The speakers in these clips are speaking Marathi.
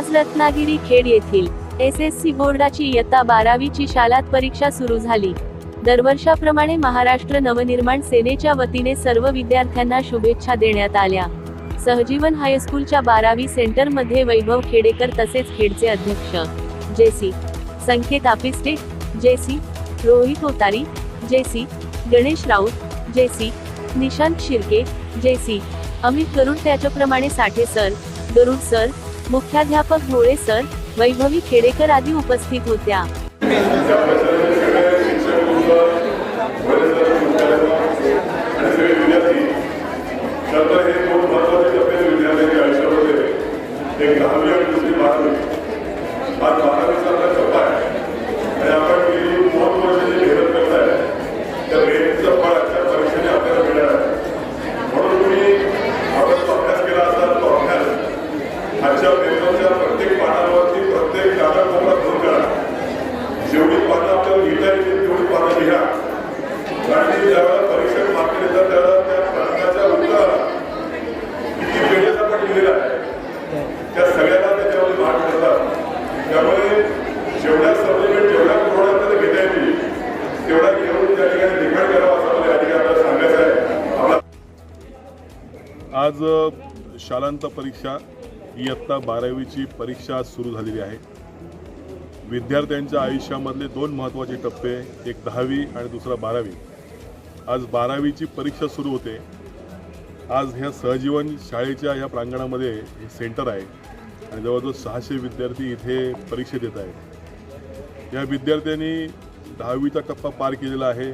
आज रत्नागिरी खेड येथील एस एस सी बोर्डाची इयत्ता बारावीची शालात परीक्षा सुरू झाली. दरवर्षाप्रमाणे महाराष्ट्र नवनिर्माण सेनेच्या वतीने सर्व विद्यार्थ्यांना शुभेच्छा देण्यात आल्या. सहजीवन हायस्कूलच्या बारावी सेंटरमध्ये वैभव खेडेकर तसेच खेडचे अध्यक्ष. JC Sanket Apiste JC Rohit Otari JC Ganesh Raut JC Nishant Shirke JC Amit Garud त्याच्याप्रमाणे साठे सर गरुड सर मुख्याध्यापक ढोळे सर वैभवी खेडेकर आदी उपस्थित होत्या आणि सगळे विद्यार्थी नंतर हे दोन महत्त्वाचे टप्पे विद्यार्थ्यांच्या आयुष्यामध्ये एक दहावी आणि दुसरी बारावी आज बारावीचा आपला टप्पा आहे आणि आपण गेली दोन वर्ष जी मेहनत करताय त्या मेहनतीचं फळ आजच्या परीक्षेने आपल्याला मिळणार आहे म्हणून तुम्ही आपण जो अभ्यास केला असाल तो अभ्यास आजच्या पेपरच्या प्रत्येक पानावरती प्रत्येक कागद कोपरा घेऊन करा जेवढी पानं आपल्याला लिहिता येतील तेवढी पानं लिहा. आणि ज्यावेळेला परीक्षण मागणी येतात त्यावेळेला त्या प्रश्नाच्या उत्तराला किती पेजेस आपण लिहिलेला आहे. त्या सगळ्यांना त्याच्यामध्ये मार्क करतात. त्यामुळे जेवढ्या सप्लिमेंट जेवढ्या कोरोना घेता येतील तेवढा घेऊन त्या ठिकाणी लिखाण करावं असं मला या ठिकाणी सांगायचं आहे. आज शालांत परीक्षा. इयत्ता बारावीची परीक्षा आज सुरू झालेली आहे. विद्यार्थ्यांच्या आयुष्यामधले दोन महत्त्वाचे टप्पे एक दहावी आणि दुसरा बारावी. आज बारावीची परीक्षा सुरू होते. आज ह्या सहजीवन शाळेच्या ह्या प्रांगणामध्ये हे सेंटर आहे आणि जवळजवळ सहाशे विद्यार्थी इथे परीक्षा देत आहेत. या विद्यार्थ्यांनी दहावीचा टप्पा पार केलेला आहे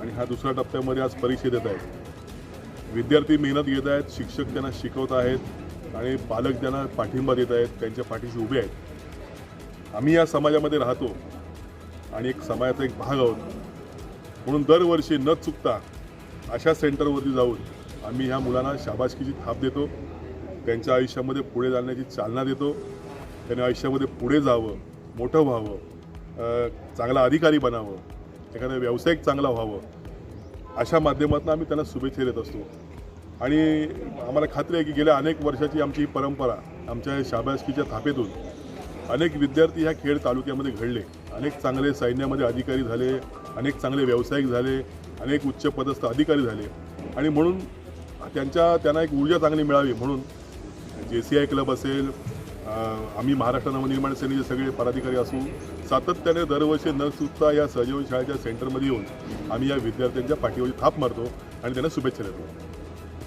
आणि हा दुसऱ्या टप्प्यामध्ये आज परीक्षा देत आहेत. विद्यार्थी मेहनत घेत आहेत शिक्षक त्यांना शिकवत आहेत. आणि पालक त्यांना पाठिंबा देत आहेत त्यांच्या पाठीशी उभे आहेत. आम्ही या समाजामध्ये राहतो आणि एक समाजाचा एक भाग आहोत. म्हणून दरवर्षी न चुकता अशा सेंटरवरती जाऊन आम्ही ह्या मुलांना शाबासकीची थाप देतो. त्यांच्या आयुष्यामध्ये पुढे जाण्याची चालना देतो. त्यांनी आयुष्यामध्ये पुढे जावं मोठं व्हावं चांगला अधिकारी बनावं एखादा व्यावसायिक चांगला व्हावं अशा माध्यमातून आम्ही त्यांना शुभेच्छा देत असतो. आणि आम्हाला खात्री आहे की गेल्या अनेक वर्षाची आमची ही परंपरा आमच्या या शाबासकीच्या थापेतून अनेक विद्यार्थी ह्या खेड तालुक्यामध्ये घडले. अनेक चांगले सैन्यामध्ये अधिकारी झाले अनेक चांगले व्यावसायिक झाले अनेक उच्च पदस्थ अधिकारी झाले. आणि म्हणून त्यांच्या त्यांना एक ऊर्जा चांगली मिळावी म्हणून जे सी आय क्लब असेल आम्ही महाराष्ट्र नवनिर्माण सेनेचे सगळे पदाधिकारी असू सातत्याने दरवर्षी न चुकता या सहजीवन शाळेच्या सेंटरमध्ये येऊन आम्ही या विद्यार्थ्यांच्या पाठीवरची थाप मारतो आणि त्यांना शुभेच्छा देतो.